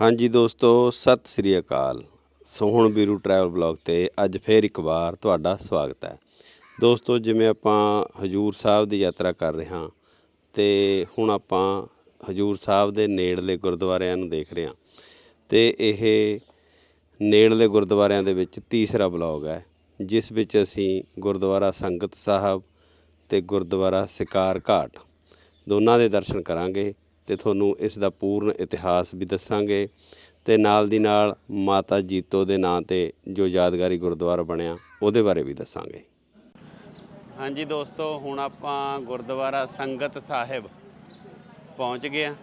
ਹਾਂਜੀ ਦੋਸਤੋ, ਸਤਿ ਸ੍ਰੀ ਅਕਾਲ। ਸੋਹਣ ਬੀਰੂ travel blog ਤੇ ਅੱਜ ਫੇਰ ਇੱਕ ਵਾਰ ਤੁਹਾਡਾ ਸਵਾਗਤ ਹੈ। ਦੋਸਤੋ, ਜਿਵੇਂ ਆਪਾਂ ਹਜੂਰ ਸਾਹਿਬ ਦੀ ਯਾਤਰਾ ਕਰ ਰਹੇ ਹਾਂ ਤੇ ਹੁਣ ਆਪਾਂ ਹਜੂਰ ਸਾਹਿਬ ਦੇ ਨੇੜਲੇ ਗੁਰਦੁਆਰਿਆਂ ਨੂੰ ਦੇਖ ਰਹੇ ਹਾਂ ਤੇ ਇਹ ਨੇੜਲੇ ਗੁਰਦੁਆਰਿਆਂ ਦੇ ਵਿੱਚ ਤੀਸਰਾ ਬਲੌਗ ਹੈ, ਜਿਸ ਵਿੱਚ ਅਸੀਂ ਗੁਰਦੁਆਰਾ ਸੰਗਤ ਸਾਹਿਬ ਤੇ ਗੁਰਦੁਆਰਾ ਸਿਕਾਰ ਘਾਟ ਦੋਨਾਂ ਦੇ ਦਰਸ਼ਨ ਕਰਾਂਗੇ। ਤੇ ਤੁਹਾਨੂੰ ਇਸ ਦਾ ਪੂਰਨ ਇਤਿਹਾਸ ਵੀ ਦੱਸਾਂਗੇ ਤੇ ਨਾਲ ਦੀ ਨਾਲ ਮਾਤਾ ਜੀਤੋ ਦੇ ਨਾਂ ਤੇ ਜੋ ਯਾਦਗਾਰੀ ਗੁਰਦੁਆਰਾ ਬਣਿਆ, ਉਹਦੇ ਬਾਰੇ ਵੀ ਦੱਸਾਂਗੇ। ਹਾਂਜੀ ਦੋਸਤੋ, ਹੁਣ ਆਪਾਂ ਗੁਰਦੁਆਰਾ ਸੰਗਤ ਸਾਹਿਬ ਪਹੁੰਚ ਗਏ ਆ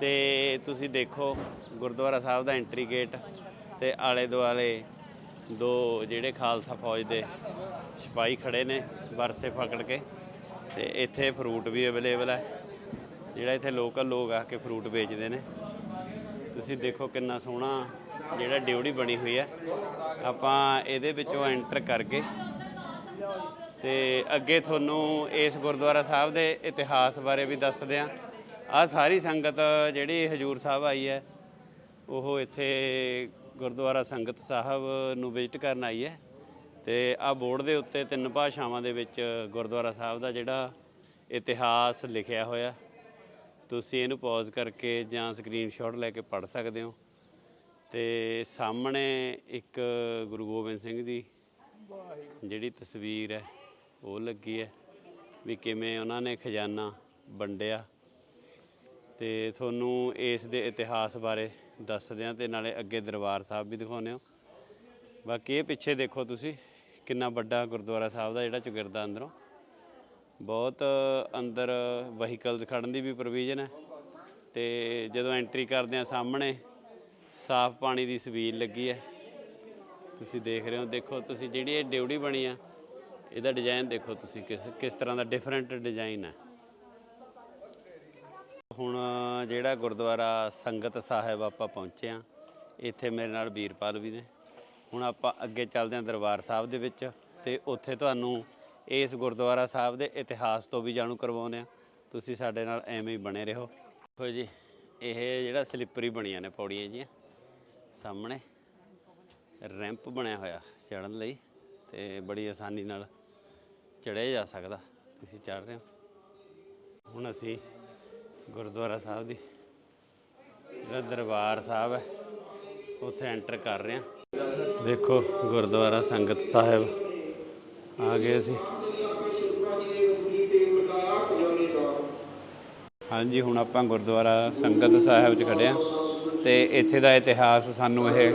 ਤੇ ਤੁਸੀਂ ਦੇਖੋ ਗੁਰਦੁਆਰਾ ਸਾਹਿਬ ਦਾ ਐਂਟਰੀ ਗੇਟ ਤੇ ਆਲੇ ਦੁਆਲੇ ਦੋ ਜਿਹੜੇ ਖਾਲਸਾ ਫੌਜ ਦੇ ਸਿਪਾਹੀ ਖੜੇ ਨੇ, ਵਰਸੇ ਫਕੜ ਕੇ ਤੇ ਇੱਥੇ ਫਰੂਟ ਵੀ ਅਵੇਲੇਬਲ ਹੈ ਜਿਹੜਾ ਇੱਥੇ ਲੋਕਲ ਲੋਕ ਆ ਕੇ ਫਰੂਟ ਵੇਚਦੇ ਨੇ। ਤੁਸੀਂ ਦੇਖੋ ਕਿੰਨਾ ਸੋਹਣਾ ਜਿਹੜਾ ਡਿਊੜੀ ਬਣੀ ਹੋਈ ਹੈ ਆਪਾਂ ਇਹਦੇ ਵਿੱਚੋਂ ਐਂਟਰ ਕਰਕੇ ਤੇ ਅੱਗੇ ਤੁਹਾਨੂੰ ਇਸ ਗੁਰਦੁਆਰਾ ਸਾਹਿਬ ਦੇ ਇਤਿਹਾਸ ਬਾਰੇ ਵੀ ਦੱਸਦੇ ਆ। ਆ ਸਾਰੀ ਸੰਗਤ ਜਿਹੜੀ ਹਜੂਰ ਸਾਹਿਬ ਆਈ ਹੈ, ਉਹ ਇੱਥੇ ਗੁਰਦੁਆਰਾ ਸੰਗਤ ਸਾਹਿਬ ਨੂੰ ਵਿਜ਼ਿਟ ਕਰਨ ਆਈ ਹੈ। ਤੇ ਆ ਬੋਰਡ ਦੇ ਉੱਤੇ ਤਿੰਨ ਭਾਸ਼ਾਵਾਂ ਦੇ ਵਿੱਚ ਗੁਰਦੁਆਰਾ ਸਾਹਿਬ ਦਾ ਜਿਹੜਾ ਇਤਿਹਾਸ ਲਿਖਿਆ ਹੋਇਆ। ਤੁਸੀਂ ਇਹਨੂੰ ਪੌਜ਼ ਕਰਕੇ ਜਾਂ ਸਕਰੀਨਸ਼ਾਟ ਲੈ ਕੇ ਪੜ੍ਹ ਸਕਦੇ ਹੋ। ਤੇ ਸਾਹਮਣੇ ਇੱਕ ਗੁਰੂ ਗੋਬਿੰਦ ਸਿੰਘ ਦੀ ਜਿਹੜੀ ਤਸਵੀਰ ਹੈ, ਉਹ ਲੱਗੀ ਹੈ ਵੀ ਕਿਵੇਂ ਉਹਨਾਂ ਨੇ ਖਜ਼ਾਨਾ ਵੰਡਿਆ। ਤੇ ਤੁਹਾਨੂੰ ਇਸ ਦੇ ਇਤਿਹਾਸ ਬਾਰੇ ਦੱਸਦੇ ਹਾਂ ਤੇ ਨਾਲੇ ਅੱਗੇ ਦਰਬਾਰ ਸਾਹਿਬ ਵੀ ਦਿਖਾਉਂਦੇ ਹਾਂ। ਬਾਕੀ ਇਹ ਪਿੱਛੇ ਦੇਖੋ ਤੁਸੀਂ, ਕਿੰਨਾ ਵੱਡਾ ਗੁਰਦੁਆਰਾ ਸਾਹਿਬ ਦਾ ਜਿਹੜਾ ਚੁਗਿਰਦਾ ਅੰਦਰੋਂ। ਬਹੁਤ ਅੰਦਰ ਵਹੀਕਲਸ ਖੜਨ ਦੀ ਵੀ ਪ੍ਰੋਵੀਜ਼ਨ ਹੈ ਤੇ ਜਦੋਂ ਐਂਟਰੀ ਕਰਦੇ ਆ ਸਾਹਮਣੇ, ਸਾਫ਼ ਪਾਣੀ ਦੀ ਸਬੀਲ ਲੱਗੀ ਹੈ। ਤੁਸੀਂ ਦੇਖ ਰਹੇ ਹੋ, ਦੇਖੋ ਤੁਸੀਂ ਜਿਹੜੀ ਇਹ ਡਿਊਟੀ ਬਣੀ ਆ, ਇਹਦਾ ਡਿਜ਼ਾਈਨ ਦੇਖੋ ਤੁਸੀਂ ਕਿਸ ਕਿਸ ਤਰ੍ਹਾਂ ਦਾ ਡਿਫਰੈਂਟ ਡਿਜ਼ਾਈਨ ਹੈ। ਹੁਣ ਜਿਹੜਾ ਗੁਰਦੁਆਰਾ ਸੰਗਤ ਸਾਹਿਬ ਆਪਾਂ ਪਹੁੰਚੇ ਆ ਇੱਥੇ ਮੇਰੇ ਨਾਲ ਵੀਰਪਾਲ ਵੀ ਨੇ। ਹੁਣ ਆਪਾਂ ਅੱਗੇ ਚੱਲਦੇ ਹਾਂ ਦਰਬਾਰ ਸਾਹਿਬ ਦੇ ਵਿੱਚ ਤੇ ਉੱਥੇ ਤੁਹਾਨੂੰ ਇਸ ਗੁਰਦੁਆਰਾ ਸਾਹਿਬ ਦੇ ਇਤਿਹਾਸ ਤੋਂ ਵੀ ਜਾਣੂ ਕਰਵਾਉਂਦੇ ਆ ਤੁਸੀਂ ਸਾਡੇ ਨਾਲ ਐਵੇਂ ਹੀ ਬਣੇ ਰਹੋ। ਦੇਖੋ ਜੀ, ਇਹ ਜਿਹੜਾ ਸਲਿੱਪਰੀ ਬਣੀਆਂ ਨੇ ਪੌੜੀਆਂ ਜੀਆਂ, ਸਾਹਮਣੇ ਰੈਂਪ ਬਣਿਆ ਹੋਇਆ ਚੜਨ ਲਈ ਤੇ ਬੜੀ ਆਸਾਨੀ ਨਾਲ ਚੜ੍ਹਿਆ ਜਾ ਸਕਦਾ। ਤੁਸੀਂ ਚੜ ਰਹੇ ਹੋ। ਹੁਣ ਅਸੀਂ ਗੁਰਦੁਆਰਾ ਸਾਹਿਬ ਦੀ ਜਿਹੜਾ ਦਰਬਾਰ ਸਾਹਿਬ ਹੈ, ਉੱਥੇ ਐਂਟਰ ਕਰ ਰਹੇ ਹਾਂ। ਦੇਖੋ ਗੁਰਦੁਆਰਾ ਸੰਗਤ ਸਾਹਿਬ, ਆ ਗਏ ਅਸੀਂ। ਹਾਂਜੀ, ਹੁਣ ਆਪਾਂ ਗੁਰਦੁਆਰਾ ਸੰਗਤ ਸਾਹਿਬ 'ਚ ਖੜੇ ਆ ਤੇ ਇੱਥੇ ਦਾ ਇਤਿਹਾਸ ਸਾਨੂੰ ਇਹ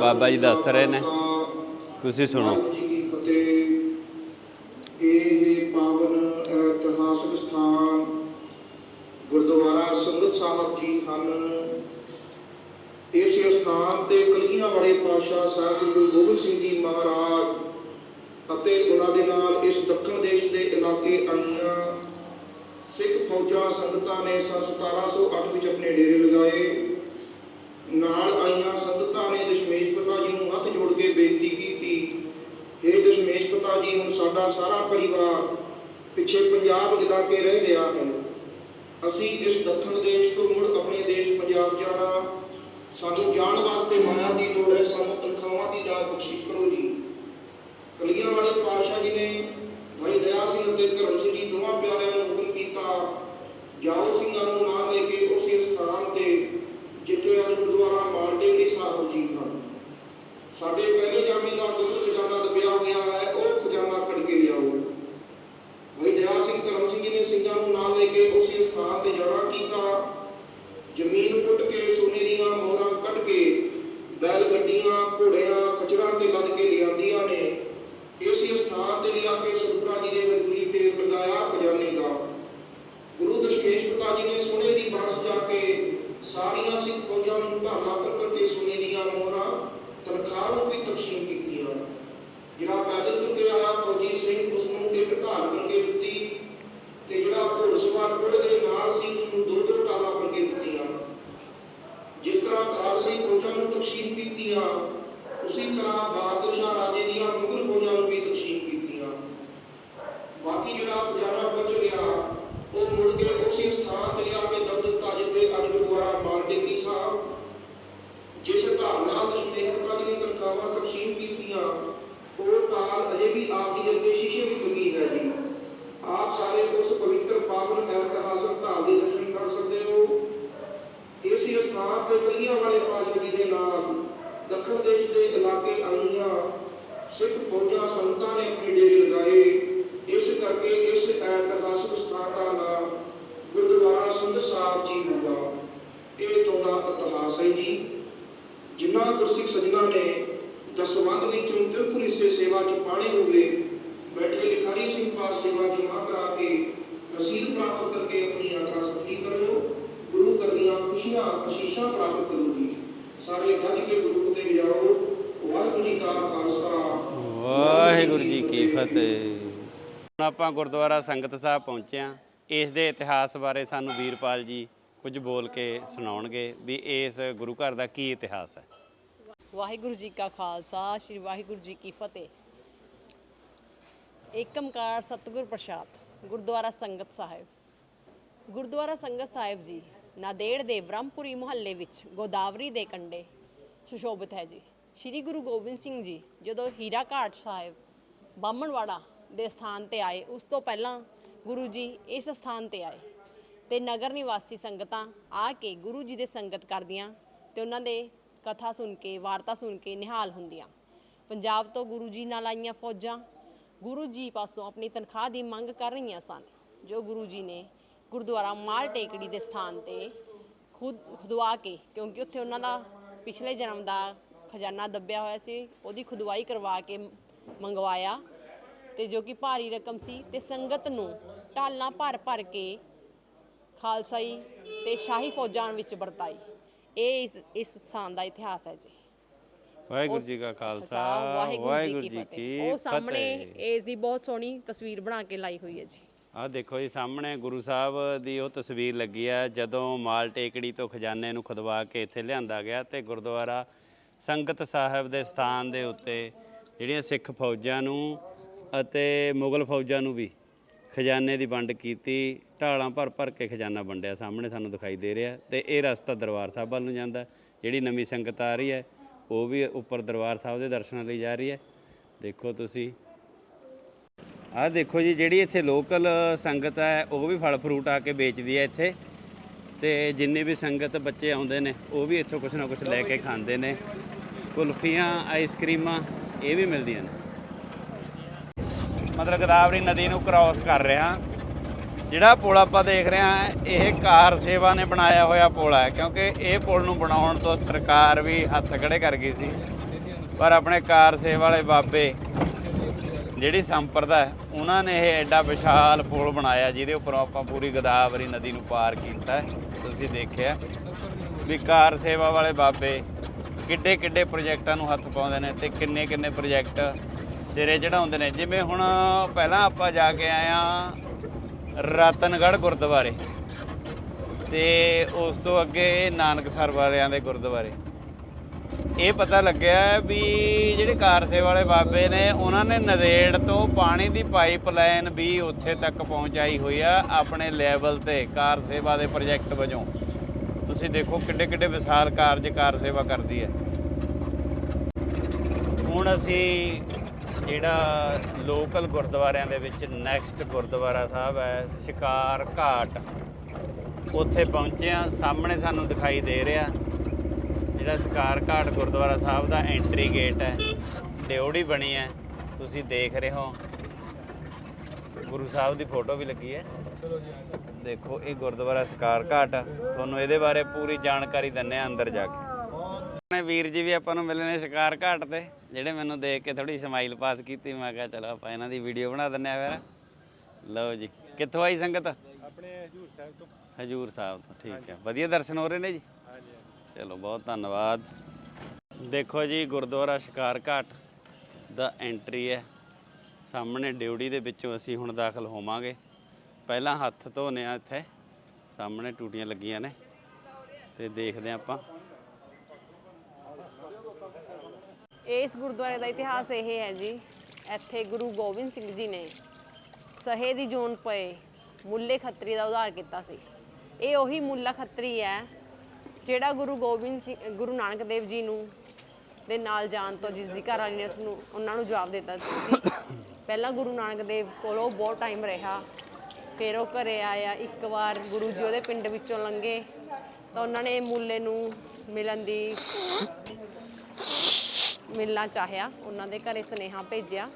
ਬਾਬਾ ਜੀ ਦੱਸ ਰਹੇ ਨੇ। ਤੁਸੀਂ ਸੁਣੋ। ਇਹ ਪਾਵਨ ਇਤਿਹਾਸਕ ਸਥਾਨ ਗੁਰਦੁਆਰਾ ਸੰਗਤ ਸਾਹਿਬ ਜੀ ਹਨ। ਇਸ ਸਥਾਨ ਤੇ ਕਲਗੀਆਂ ਵਾਲੇ ਪਾਤਸ਼ਾਹ ਸਾਹਿਬ ਗੁਰੂ ਗੋਬਿੰਦ ਸਿੰਘ ਜੀ ਮਹਾਰਾਜ ਅਤੇ ਉਹਨਾਂ ਦੇ ਨਾਲ ਇਸ ਦੱਖਣ ਦੇਸ਼ ਦੇ ਇਲਾਕੇ ਆਈਆਂ ਸਿੱਖ ਫੌਜਾਂ ਸੰਗਤਾਂ ਨੇ ਸੰਨ 1708 ਵਿੱਚ ਆਪਣੇ ਡੇਰੇ ਲਗਾਏ। ਨਾਲ ਆਈਆਂ ਸੰਗਤਾਂ ਨੇ ਦਸ਼ਮੇਸ਼ ਪਿਤਾ ਜੀ ਨੂੰ ਹੱਥ ਜੋੜ ਕੇ ਬੇਨਤੀ ਕੀਤੀ। ਇਹ ਦਸ਼ਮੇਸ਼ ਪਿਤਾ ਜੀ, ਹੁਣ ਸਾਡਾ ਸਾਰਾ ਪਰਿਵਾਰ ਪਿੱਛੇ ਪੰਜਾਬ ਇਲਾਕੇ ਰਹਿ ਗਿਆ ਹੈ। ਅਸੀਂ ਇਸ ਦੱਖਣ ਦੇਸ਼ ਤੋਂ ਮੁੜ ਆਪਣੇ ਦੇਸ਼ ਪੰਜਾਬ ਜਾਣਾ। ਸਾਨੂੰ ਜਾਣ ਵਾਸਤੇ ਮਾਇਆ ਦੀ ਲੋੜ ਹੈ, ਸਾਨੂੰ ਤਨਖਾਹਾਂ ਦੀ ਦਾਤ ਬਖਸ਼ਿਸ਼ ਕਰੋ ਜੀ। ਕਲੀਆਂ ਵਾਲੇ ਪਾਤਸ਼ਾਹ ਜੀ ਨੇ ਭਾਈ ਦਇਆ ਸਿੰਘ ਅਤੇ ਧਰਮ ਸਿੰਘ ਜੀ ਦੋਵਾਂ ਪਿਆਰਿਆਂ ਨੂੰ ਕੀਤਾ ਜਾਓ ਸਿੰਘਾਂ ਨੂੰ ਨਾਲ ਲੈ ਕੇ ਉਸੇ ਸਥਾਨ ਤੇ ਜਿੱਥੇ ਅੱਜ ਗੁਰਦੁਆਰਾ ਮਾਲਟੇਵਲੀ ਸਾਹਿਬ ਜੀ ਹਨ ਸਾਡੇ ਪਹਿਲੇ ਜਾਮੇ ਦਾ ਦੁੱਧ ਖਜ਼ਾਨਾ ਦਬਿਆ ਹੋਇਆ ਹੈ, ਉਹ ਖਜ਼ਾਨਾ ਕੱਢ ਕੇ ਲਿਆਓ। ਭਾਈ ਦਇਆ ਸਿੰਘ, ਧਰਮ ਸਿੰਘ ਜੀ ਨੇ ਸਿੰਘਾਂ ਨੂੰ ਨਾਲ ਲੈ ਕੇ ਉਸੇ ਸਥਾਨ ਤੇ ਜਾਣਾ ਕੀਤਾ। ਜ਼ਮੀਨ ਪੁੱਟ ਕੇ ਸੋਨੇ ਦੀਆਂ ਮੋਹਰਾਂ ਕੱਢ ਕੇ ਬੈਲ ਗੱਡੀਆਂ, ਘੋੜਿਆਂ ਖਚਰਾਂ ਤੇ ਲੱਦ ਕੇ ਲਿਆਂਦੀਆਂ ਨੇ। ਇਸੇ ਸਥਾਨ ਤੇ ਲਿਆ ਕੇ ਸਤਿਗੁਰਾਂ ਜੀ ਦੇ ਹਜ਼ੂਰੀ ਤੇਲ ਲਗਾਇਆ ਖਜ਼ਾਨੇ ਦਾ। ਗੁਰੂ ਦਸ਼ਮੇਸ਼ ਪਿਤਾ ਜੀ ਨੇ ਸੋਨੇ ਦੀ ਬਾਸ ਜਾ ਕੇ ਸਾਰੀਆਂ ਸਿੱਖ ਫੌਜਾਂ ਨੂੰ ਢਾਲਾ ਕਰ ਕਰਕੇ ਸੋਨੇ ਦੀਆਂ ਮੋਹਰਾਂ ਤਨਖਾਹ ਨੂੰ ਵੀ ਤਕਸੀਮ ਕੀਤੀ ਜਿਹੜਾ ਪੈਦਲ ਤੁਰ ਕੇ ਆਇਆ ਫੌਜੀ ਸਿੰਘ ਉਸ ਨੂੰ ਇੱਕ ਢਾਲ ਬਣ ਕੇ ਦਿੱਤੀ ਤੇ ਜਿਹੜਾ ਘੋੜਸਵਾਰ ਘੋੜੇ ਦੇ ਨਾਲ ਸੀ ਉਸ ਨੂੰ ਦੋ ਦੋ ਢਾਲਾਂ ਬਣ ਕੇ ਦਿੱਤੀਆਂ ਜਿਸ ਤਰ੍ਹਾਂ ਖਾਲਸੇ ਫੌਜਾਂ ਨੂੰ ਤਕਸੀਮ ਕੀਤੀਆਂ ਉਸੇ ਤਰ੍ਹਾਂ ਬਹਾਦਰ ਸ਼ਾਹ ਰਾਜੇ ਦੀਆਂ ਮੁਗਲ ਫੌਜਾਂ ਨੂੰ ਵੀ ਤਕਸੀਮ ਕੀਤੀਆਂ ਬਾਕੀ ਜਿਹੜਾ ਖਜ਼ਾਨਾ ਬਚ ਗਿਆ ਉਹ ਮੁੜ ਕੇ ਉਸੇ ਸਥਾਨ ਤੇ ਲਿਆ ਕੇ ਦਬ ਦਿੱਤਾ ਜਿੱਥੇ ਅੱਜ ਗੁਰਦੁਆਰਾ ਜਿਸ ਢਾਲ ਨਾਲ ਦਸ਼ਮੇਸ਼ਵਰਾਂ ਦੀਆਂ ਤਨਖਾਹਾਂ ਤਕਸੀਮ ਕੀਤੀਆਂ ਉਹ ਢਾਲ ਅਜੇ ਵੀ ਆਪ ਜੀ ਦੇ ਅੱਗੇ ਸ਼ੀਸ਼ੇ ਵਿੱਚ ਲੱਗੀ ਹੈ ਜੀ ਆਪ ਸਾਰੇ ਉਸ ਪਵਿੱਤਰ ਪਾਵਨ ਇਤਿਹਾਸਕ ਢਾਲ ਦੇ ਦਰਸ਼ਨ ਕਰ ਸਕਦੇ ਹੋ ਇਸੇ ਸਥਾਨ ਤੇ ਕਲੀਆਂ ਵਾਲੇ ਪਾਤਸ਼ਾਹ ਜੀ ਦੇ ਨਾਲ ਦੱਖਣ ਦੇਸ਼ ਦੇ ਇਲਾਕੇ ਆਈਆਂ ਸਿੱਖ ਸੰਤਾਂ ਨੇ ਆਪਣੇ ਡੇਰੇ ਲਗਾਏ ਇਸ ਕਰਕੇ ਇਸ ਇਤਿਹਾਸਕ ਸਥਾਨ ਦਾ ਨਾਮ ਗੁਰਦੁਆਰਾ ਸੰਧ ਸਾਹਿਬ ਜੀ ਹੋਗਾ ਇਹ ਤੋਂ ਇਤਿਹਾਸ ਹੈ ਜੀ। ਜਿਨ੍ਹਾਂ ਗੁਰਸਿੱਖ ਸੱਜਣਾ ਨੇ ਦਸਵੰਧ ਵਿੱਚੋਂ ਤਿਰਪੁਰੀ ਸੇ ਸੇਵਾ ਚ ਪਾਣੇ ਹੋਵੇ ਬੈਠੇ ਲਿਖਾਰੀ ਸਿੰਘ ਪਾਸ ਸੇਵਾ ਜਮਾ ਕਰਾ ਕੇ ਰਸੀਦ ਪ੍ਰਾਪਤ ਕਰਕੇ ਆਪਣੀ ਯਾਤਰਾ ਸਫਲੀ ਕਰੋ ਗੁਰੂ ਕਰਦੀਆਂ ਖੁਸ਼ੀਆਂ, ਅਸ਼ੀਸ਼ਾਂ ਪ੍ਰਾਪਤ ਕਰੋ ਜੀ। ਸਾਰੇ ਗੱਜ ਕੇ ਗੁਰੂ ਤੇ ਜਾਓ। ਵਾਹਿਗੁਰੂ ਜੀ ਕਾ ਖਾਲਸਾ। ਵਾਹਿਗੁਰੂ ਜੀ ਕੀ ਫਤਿਹ। ਹੁਣ ਆਪਾਂ ਗੁਰਦੁਆਰਾ ਸੰਗਤ ਸਾਹਿਬ ਪਹੁੰਚੇ ਹਾਂ ਇਸ ਦੇ ਇਤਿਹਾਸ ਬਾਰੇ ਸਾਨੂੰ ਵੀਰਪਾਲ ਜੀ ਕੁਝ ਬੋਲ ਕੇ ਸੁਣਾਉਣਗੇ ਵੀ ਇਸ ਗੁਰੂ ਘਰ ਦਾ ਕੀ ਇਤਿਹਾਸ ਹੈ। ਵਾਹਿਗੁਰੂ ਜੀ ਕਾ ਖਾਲਸਾ ਸ੍ਰੀ ਵਾਹਿਗੁਰੂ ਜੀ ਕੀ ਫਤਿਹ। ਏਕਮਕਾਰ ਸਤਿਗੁਰ ਪ੍ਰਸਾਦ ਗੁਰਦੁਆਰਾ ਸੰਗਤ ਸਾਹਿਬ। ਗੁਰਦੁਆਰਾ ਸੰਗਤ ਸਾਹਿਬ ਜੀ ਨਾਦੇੜ ਦੇ ਬ੍ਰਹਮਪੁਰੀ ਮੁਹੱਲੇ ਵਿੱਚ ਗੋਦਾਵਰੀ ਦੇ ਕੰਢੇ ਸੁਸ਼ੋਭਿਤ ਹੈ ਜੀ। ਸ੍ਰੀ ਗੁਰੂ ਗੋਬਿੰਦ ਸਿੰਘ ਜੀ ਜਦੋਂ ਹੀਰਾ ਘਾਟ ਸਾਹਿਬ ਬਾਹਮਣਵਾੜਾ ਦੇ ਸਥਾਨ ਤੇ ਆਏ, ਉਸ ਤੋਂ ਪਹਿਲਾਂ ਗੁਰੂ ਜੀ ਇਸ ਸਥਾਨ ਤੇ ਆਏ ਤੇ ਨਗਰ ਨਿਵਾਸੀ ਸੰਗਤਾਂ ਆ ਕੇ ਗੁਰੂ ਜੀ ਦੇ ਸੰਗਤ ਕਰਦੀਆਂ ਤੇ ਉਹਨਾਂ ਦੇ ਕਥਾ ਸੁਣ ਕੇ, ਵਾਰਤਾ ਸੁਣ ਕੇ ਨਿਹਾਲ ਹੁੰਦੀਆਂ। ਪੰਜਾਬ ਤੋਂ ਗੁਰੂ ਜੀ ਨਾਲ ਆਈਆਂ ਫੌਜਾਂ, ਗੁਰੂ ਜੀ ਪਾਸੋਂ ਆਪਣੀ ਤਨਖਾਹ ਦੀ ਮੰਗ ਕਰ ਰਹੀਆਂ ਸਨ, ਜੋ ਗੁਰੂ ਜੀ ਨੇ ਗੁਰਦੁਆਰਾ ਮਾਲ ਟੇਕੜੀ ਦੇ ਸਥਾਨ ਤੇ ਖੁਦ ਖੁਦਵਾ ਕੇ, ਕਿਉਂਕਿ ਉੱਥੇ ਉਹਨਾਂ ਦਾ ਪਿਛਲੇ ਜਨਮ ਦਾ ਖਜ਼ਾਨਾ ਦੱਬਿਆ ਹੋਇਆ ਸੀ ਉਹਦੀ ਖੁਦਵਾਈ ਕਰਵਾ ਕੇ ਮੰਗਵਾਇਆ ਤੇ ਜੋ ਕਿ ਭਾਰੀ ਰਕਮ ਸੀ ਤੇ ਸੰਗਤ ਨੂੰ ਢਾਲਾਂ ਭਰ ਭਰ ਕੇ ਖਾਲਸਾਈ ਤੇ ਸ਼ਾਹੀ ਫੌਜਾਂ ਵਿੱਚ ਵਰਤਾਈ। ਇਹ ਇਸ- ਇਸ ਸਥਾਨ ਦਾ ਇਤਿਹਾਸ ਹੈ ਜੀ। ਵਾਹਿਗੁਰੂ ਜੀ ਕਾ ਖਾਲਸਾ ਵਾਹਿਗੁਰੂ ਜੀ ਕੀ ਫਤਿਹ। ਉਹ ਸਾਹਮਣੇ ਇਸ ਦੀ ਬਹੁਤ ਸੋਹਣੀ ਤਸਵੀਰ ਬਣਾ ਕੇ ਲਾਈ ਹੋਈ ਹੈ ਜੀ। ਆਹ ਦੇਖੋ ਜੀ ਸਾਹਮਣੇ ਗੁਰੂ ਸਾਹਿਬ ਦੀ ਉਹ ਤਸਵੀਰ ਲੱਗੀ ਆ ਜਦੋਂ ਮਾਲ ਟੇਕੜੀ ਤੋਂ ਖਜ਼ਾਨੇ ਨੂੰ ਖੁਦਵਾ ਕੇ ਇੱਥੇ ਲਿਆਂਦਾ ਗਿਆ ਤੇ ਗੁਰਦੁਆਰਾ ਸੰਗਤ ਸਾਹਿਬ ਦੇ ਸਥਾਨ ਦੇ ਉੱਤੇ ਜਿਹੜੀਆਂ ਸਿੱਖ ਫੌਜਾਂ ਨੂੰ ਅਤੇ ਮੁਗਲ ਫੌਜਾਂ ਨੂੰ ਵੀ ਖਜ਼ਾਨੇ ਦੀ ਵੰਡ ਕੀਤੀ, ਢਾਲਾਂ ਭਰ ਭਰ ਕੇ ਖਜ਼ਾਨਾ ਵੰਡਿਆ, ਸਾਹਮਣੇ ਸਾਨੂੰ ਦਿਖਾਈ ਦੇ ਰਿਹਾ। ਤੇ ਇਹ ਰਸਤਾ ਦਰਬਾਰ ਸਾਹਿਬ ਵੱਲ ਨੂੰ ਜਾਂਦਾ। ਜਿਹੜੀ ਨਵੀਂ ਸੰਗਤ ਆ ਰਹੀ ਹੈ, ਉਹ ਵੀ ਉੱਪਰ ਦਰਬਾਰ ਸਾਹਿਬ ਦੇ ਦਰਸ਼ਨਾਂ ਲਈ ਜਾ ਰਹੀ ਹੈ। ਦੇਖੋ ਤੁਸੀਂ। ਆਹ ਦੇਖੋ ਜੀ, ਜਿਹੜੀ ਇੱਥੇ ਲੋਕਲ ਸੰਗਤ ਹੈ, ਉਹ ਵੀ ਫਲ ਫਰੂਟ ਆ ਕੇ ਵੇਚਦੀ ਹੈ ਇੱਥੇ। ਤੇ ਜਿੰਨੀ ਵੀ ਸੰਗਤ ਬੱਚੇ ਆਉਂਦੇ ਨੇ, ਉਹ ਵੀ ਇੱਥੋਂ ਕੁਝ ਨਾ ਕੁਝ ਲੈ ਕੇ ਖਾਂਦੇ ਨੇ। ਕੁਲਫੀਆਂ ਆਈਸਕ੍ਰੀਮਾਂ ਇਹ ਵੀ ਮਿਲਦੀਆਂ ਨੇ। ਮਤਲਬ ਗੋਦਾਵਰੀ ਨਦੀ ਨੂੰ ਕ੍ਰਾਸ ਕਰ ਰਿਹਾ। ਜਿਹੜਾ ਪੁਲ ਆਪਾਂ ਦੇਖ ਰਹੇ ਹਾਂ, ਇਹ ਕਾਰ ਸੇਵਾ ਨੇ ਬਣਾਇਆ ਹੋਇਆ ਪੁਲ ਹੈ, ਕਿਉਂਕਿ ਇਹ ਪੁਲ ਨੂੰ ਬਣਾਉਣ ਤੋਂ ਸਰਕਾਰ ਵੀ ਹੱਥ ਖੜੇ ਕਰ ਗਈ ਸੀ। ਪਰ ਆਪਣੇ ਕਾਰ ਸੇਵਾ ਵਾਲੇ ਬਾਬੇ ਜਿਹੜੀ ਸੰਪਰਦਾ ਉਹਨਾਂ ਨੇ ਇਹ ਐਡਾ ਵਿਸ਼ਾਲ ਪੁਲ ਬਣਾਇਆ, ਜਿਹਦੇ ਉੱਪਰੋਂ ਆਪਾਂ ਪੂਰੀ ਗੋਦਾਵਰੀ ਨਦੀ ਨੂੰ ਪਾਰ ਕੀਤਾ ਤੁਸੀਂ ਦੇਖਿਆ ਵੀ ਕਾਰ ਸੇਵਾ ਵਾਲੇ ਬਾਬੇ ਕਿੱਡੇ ਕਿੱਡੇ ਪ੍ਰੋਜੈਕਟਾਂ ਨੂੰ ਹੱਥ ਪਾਉਂਦੇ ਨੇ ਤੇ ਕਿੰਨੇ ਕਿੰਨੇ ਪ੍ਰੋਜੈਕਟ ਸਿਰੇ ਚੜਾਉਂਦੇ ਨੇ। ਜਿਵੇਂ ਹੁਣ ਪਹਿਲਾਂ ਆਪਾਂ ਜਾ ਕੇ ਆਏ ਆ ਰਤਨਗੜ੍ਹ ਗੁਰਦੁਆਰੇ ਤੇ ਉਸ ਤੋਂ ਅੱਗੇ ਨਾਨਕਸਰ ਵਾਲਿਆਂ ਦੇ ਗੁਰਦੁਆਰੇ। ਇਹ ਪਤਾ ਲੱਗਿਆ ਵੀ ਜਿਹੜੇ ਕਾਰ ਸੇਵਾ ਵਾਲੇ ਬਾਬੇ ਨੇ, ਉਹਨਾਂ ਨੇ ਨਦੇੜ ਤੋਂ ਪਾਣੀ ਦੀ ਪਾਈਪਲਾਈਨ ਵੀ ਉੱਥੇ ਤੱਕ ਪਹੁੰਚਾਈ ਹੋਈ ਆ, ਆਪਣੇ ਲੈਵਲ ਤੇ ਕਾਰ ਸੇਵਾ ਦੇ ਪ੍ਰੋਜੈਕਟ ਵਜੋਂ। ਤੁਸੀਂ ਦੇਖੋ ਕਿੱਡੇ ਕਿੱਡੇ ਵਿਸ਼ਾਲ ਕਾਰਜ ਕਾਰ ਸੇਵਾ ਕਰਦੀ ਹੈ। ਹੁਣ ਅਸੀਂ ਜਿਹੜਾ ਲੋਕਲ ਗੁਰਦੁਆਰਿਆਂ ਦੇ ਵਿੱਚ ਨੈਕਸਟ ਗੁਰਦੁਆਰਾ ਸਾਹਿਬ ਹੈ, ਸ਼ਿਕਾਰ ਘਾਟ। ਉੱਥੇ ਪਹੁੰਚੇ ਆ ਸਾਹਮਣੇ ਸਾਨੂੰ ਦਿਖਾਈ ਦੇ ਰਿਹਾ। ਜਿਹੜਾ ਸ਼ਿਕਾਰ ਘਾਟ ਗੁਰਦੁਆਰਾ ਸਾਹਿਬ ਦਾ ਐਂਟਰੀ ਗੇਟ ਹੈ ਡਿਉੜੀ ਬਣੀ ਹੈ ਤੁਸੀਂ ਦੇਖ ਰਹੇ ਹੋ। ਗੁਰੂ ਸਾਹਿਬ ਦੀ ਫੋਟੋ ਵੀ ਲੱਗੀ ਹੈ। ਦੇਖੋ ਇਹ ਗੁਰਦੁਆਰਾ ਸ਼ਿਕਾਰ ਘਾਟ। ਤੁਹਾਨੂੰ ਇਹਦੇ ਬਾਰੇ ਪੂਰੀ ਜਾਣਕਾਰੀ ਦਿੰਨੇ ਆ ਅੰਦਰ ਜਾ ਕੇ। ਆਪਣੇ ਵੀਰ ਜੀ ਵੀ ਆਪਾਂ ਨੂੰ ਮਿਲੇ ਨੇ ਸ਼ਿਕਾਰ ਘਾਟ ਤੇ ਜਿਹੜੇ ਮੈਨੂੰ ਦੇਖ ਕੇ ਥੋੜੀ ਸਮਾਈਲ ਪਾਸ ਕੀਤੀ ਮੈਂ ਕਿਹਾ ਚਲੋ ਆਪਾਂ ਇਹਨਾਂ ਦੀ ਵੀਡੀਓ ਬਣਾ ਦਿੰਨੇ ਆ ਫਿਰ। ਲਓ ਜੀ ਕਿੱਥੋਂ ਆਈ ਸੰਗਤ? ਆਪਣੇ ਹਜੂਰ ਸਾਹਿਬ ਤੋਂ। ਹਜੂਰ ਸਾਹਿਬ ਤੋਂ ਠੀਕ ਹੈ। ਵਧੀਆ ਦਰਸ਼ਨ ਹੋ ਰਹੇ ਨੇ ਜੀ? ਚਲੋ, ਬਹੁਤ ਧੰਨਵਾਦ। ਦੇਖੋ ਜੀ, ਗੁਰਦੁਆਰਾ ਸ਼ਿਕਾਰ ਘਾਟ ਦਾ ਐਂਟਰੀ ਹੈ। ਸਾਹਮਣੇ ਡਿਊਟੀ ਦੇ ਵਿੱਚੋਂ ਅਸੀਂ ਹੁਣ ਦਾਖਲ ਹੋਵਾਂਗੇ। ਪਹਿਲਾਂ ਹੱਥ ਧੋਨੇ ਆ ਇੱਥੇ। ਸਾਹਮਣੇ ਟੂਟੀਆਂ ਲੱਗੀਆਂ ਨੇ। ਤੇ ਦੇਖਦੇ ਹਾਂ ਆਪਾਂ। ਇਸ ਗੁਰਦੁਆਰੇ ਦਾ ਇਤਿਹਾਸ ਇਹ ਹੈ ਜੀ, ਇੱਥੇ ਗੁਰੂ ਗੋਬਿੰਦ ਸਿੰਘ ਜੀ ਨੇ ਸਹੇ ਦੀ ਜੂਨ ਪਏ ਮੁੱਲੇ ਖੱਤਰੀ ਦਾ ਉਧਾਰ ਕੀਤਾ ਸੀ। ਇਹ ਉਹੀ ਮੁੱਲਾ ਖੱਤਰੀ ਹੈ ਜਿਹੜਾ ਗੁਰੂ ਗੋਬਿੰਦ ਸਿੰਘ ਗੁਰੂ ਨਾਨਕ ਦੇਵ ਜੀ ਨੂੰ ਦੇ ਨਾਲ ਜਾਣ ਤੋਂ, ਜਿਸ ਦੀ ਘਰ ਵਾਲੀ ਨੇ ਉਸ ਨੂੰ ਉਹਨਾਂ ਨੂੰ ਜਵਾਬ ਦਿੱਤਾ ਸੀ। ਪਹਿਲਾਂ ਗੁਰੂ ਨਾਨਕ ਦੇਵ ਕੋਲ ਉਹ ਬਹੁਤ ਟਾਈਮ ਰਿਹਾ। ਫਿਰ ਉਹ ਘਰੇ ਆਇਆ, ਇੱਕ ਵਾਰ ਗੁਰੂ ਜੀ ਉਹਦੇ ਪਿੰਡ ਵਿੱਚੋਂ ਲੰਘੇ। ਤਾਂ ਉਹਨਾਂ ਨੇ ਮੂਲੇ ਨੂੰ ਮਿਲਣ ਦੀ ਮਿਲਣਾ ਚਾਹਿਆ। ਉਹਨਾਂ ਦੇ ਘਰੇ ਸੁਨੇਹਾ ਭੇਜਿਆ।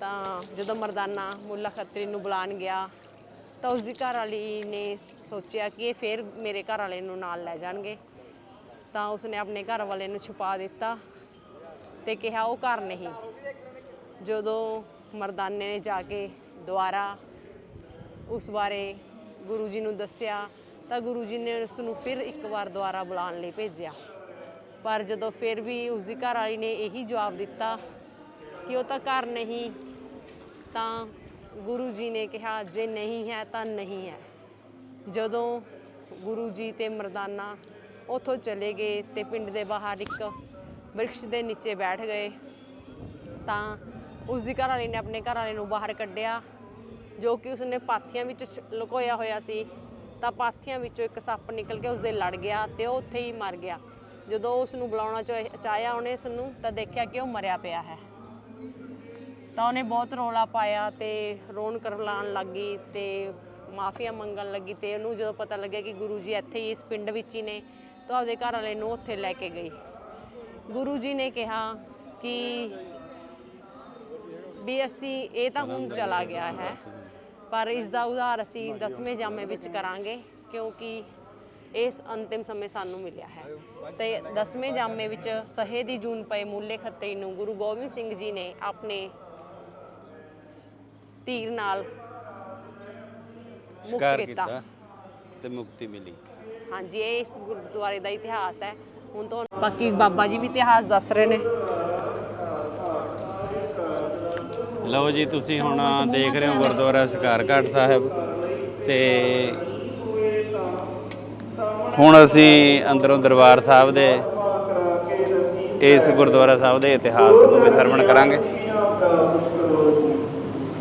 ਤਾਂ ਜਦੋਂ ਮਰਦਾਨਾ ਮੁੱਲਾ ਖੱਤਰੀ ਨੂੰ ਬੁਲਾਣ ਗਿਆ ਤਾਂ ਉਸ ਦੀ ਘਰ ਵਾਲੀ ਨੇ ਸੋਚਿਆ ਕਿ ਇਹ ਫੇਰ ਮੇਰੇ ਘਰ ਵਾਲੇ ਨੂੰ ਨਾਲ ਲੈ ਜਾਣਗੇ। ਤਾਂ ਉਸਨੇ ਆਪਣੇ ਘਰ ਵਾਲੇ ਨੂੰ ਛੁਪਾ ਦਿੱਤਾ ਤੇ ਕਿਹਾ ਉਹ ਘਰ ਨਹੀਂ। ਜਦੋਂ ਮਰਦਾਨੇ ਨੇ ਜਾ ਕੇ ਦੁਆਰਾ ਉਸ ਬਾਰੇ ਗੁਰੂ ਜੀ ਨੂੰ ਦੱਸਿਆ, ਤਾਂ ਗੁਰੂ ਜੀ ਨੇ ਉਸ ਨੂੰ ਫਿਰ ਇੱਕ ਵਾਰ ਦੁਆਰਾ ਬੁਲਾਉਣ ਲਈ ਭੇਜਿਆ। ਪਰ ਜਦੋਂ ਫਿਰ ਵੀ ਉਸ ਦੀ ਘਰ ਵਾਲੀ ਨੇ ਇਹੀ ਜਵਾਬ ਦਿੱਤਾ ਕਿ ਉਹ ਤਾਂ ਘਰ ਨਹੀਂ, ਤਾਂ ਗੁਰੂ ਜੀ ਨੇ ਕਿਹਾ, ਜੇ ਨਹੀਂ ਹੈ ਤਾਂ ਨਹੀਂ ਹੈ। ਜਦੋਂ ਗੁਰੂ ਜੀ ਤੇ ਮਰਦਾਨਾ ਉੱਥੋਂ ਚਲੇ ਗਏ ਤੇ ਪਿੰਡ ਦੇ ਬਾਹਰ ਇੱਕ ਬ੍ਰਿਕਸ਼ ਦੇ ਨੀਚੇ ਬੈਠ ਗਏ, ਤਾਂ ਉਸ ਦੀ ਘਰ ਵਾਲੀ ਨੇ ਆਪਣੇ ਘਰ ਵਾਲੇ ਨੂੰ ਬਾਹਰ ਕੱਢਿਆ, ਜੋ ਕਿ ਉਸਨੇ ਪਾਥੀਆਂ ਵਿੱਚ ਛ- ਲੁਕੋਇਆ ਹੋਇਆ ਸੀ। ਤਾਂ ਪਾਥੀਆਂ ਵਿੱਚੋਂ ਇੱਕ ਸੱਪ ਨਿਕਲ ਕੇ ਉਸਦੇ ਲੜ ਗਿਆ ਤੇ ਉਹ ਉੱਥੇ ਹੀ ਮਰ ਗਿਆ। ਜਦੋਂ ਉਸ ਨੂੰ ਬੁਲਾਉਣਾ ਚਾਹਿਆ ਉਹਨੇ ਇਸ ਨੂੰ ਤਾਂ ਦੇਖਿਆ ਕਿ ਉਹ ਮਰਿਆ ਪਿਆ ਹੈ। ਤਾਂ ਉਹਨੇ ਬਹੁਤ ਰੋਲਾ ਪਾਇਆ ਤੇ ਰੋਣ ਕਰਲਾਉਣ ਲੱਗੀ ਤੇ ਮਾਫੀਆ ਮੰਗਣ ਲੱਗੀ ਤੇ ਉਹਨੂੰ ਜਦੋਂ ਪਤਾ ਲੱਗਿਆ ਕਿ ਗੁਰੂ ਜੀ ਇੱਥੇ ਹੀ ਇਸ ਪਿੰਡ ਵਿੱਚ ਹੀ ਨੇ, ਤਾਂ ਆਪਦੇ ਘਰ ਵਾਲੇ ਨੂੰ ਉੱਥੇ ਲੈ ਕੇ ਗਈ ਗੁਰੂ ਜੀ ਨੇ ਕਿਹਾ ਕਿ ਵੀ ਅਸੀਂ, ਇਹ ਤਾਂ ਹੁਣ ਚਲਾ ਗਿਆ ਹੈ, ਪਰ ਇਸ ਦਾ ਉਧਾਰ ਅਸੀਂ ਦਸਵੇਂ ਜਾਮੇ ਵਿੱਚ ਕਰਾਂਗੇ, ਕਿਉਂਕਿ ਇਸ ਅੰਤਿਮ ਸਮੇਂ ਸਾਨੂੰ ਮਿਲਿਆ ਹੈ। ਤੇ ਦਸਵੇਂ ਜਾਮੇ ਵਿੱਚ ਸਹੇ ਦੀ ਜੂਨ ਪਏ ਮੂਲੇ ਖੱਤਰੀ ਨੂੰ ਗੁਰੂ ਗੋਬਿੰਦ ਸਿੰਘ ਜੀ ਨੇ ਆਪਣੇ ਤੀਰ ਨਾਲ ਮੁਕਤ ਸ਼ਿਕਾਰ ਕੀਤਾ। ਕੀਤਾ ਤੇ ਮੁਕਤੀ ਮਿਲੀ। ਹਾਂਜੀ ਇਹ ਇਸ ਗੁਰਦੁਆਰੇ ਦਾ ਇਤਿਹਾਸ ਹੈ। ਹੁਣ ਤੋਂ ਬਾਕੀ ਬਾਬਾ ਜੀ ਵੀ ਇਤਿਹਾਸ ਦੱਸ ਰਹੇ ਨੇ। ਲਓ ਜੀ ਤੁਸੀਂ ਹੁਣ ਦੇਖ ਰਹੇ ਹੋ ਗੁਰਦੁਆਰਾ ਸ਼ਿਕਾਰਘਾਟ ਸਾਹਿਬ ਤੇ ਹੁਣ ਅਸੀਂ ਅੰਦਰੋਂ ਦਰਬਾਰ ਸਾਹਿਬ ਦੇ ਇਸ ਗੁਰਦੁਆਰਾ ਸਾਹਿਬ ਦੇ ਇਤਿਹਾਸ ਨੂੰ ਵੀ ਸਰਵਣ ਕਰਾਂਗੇ।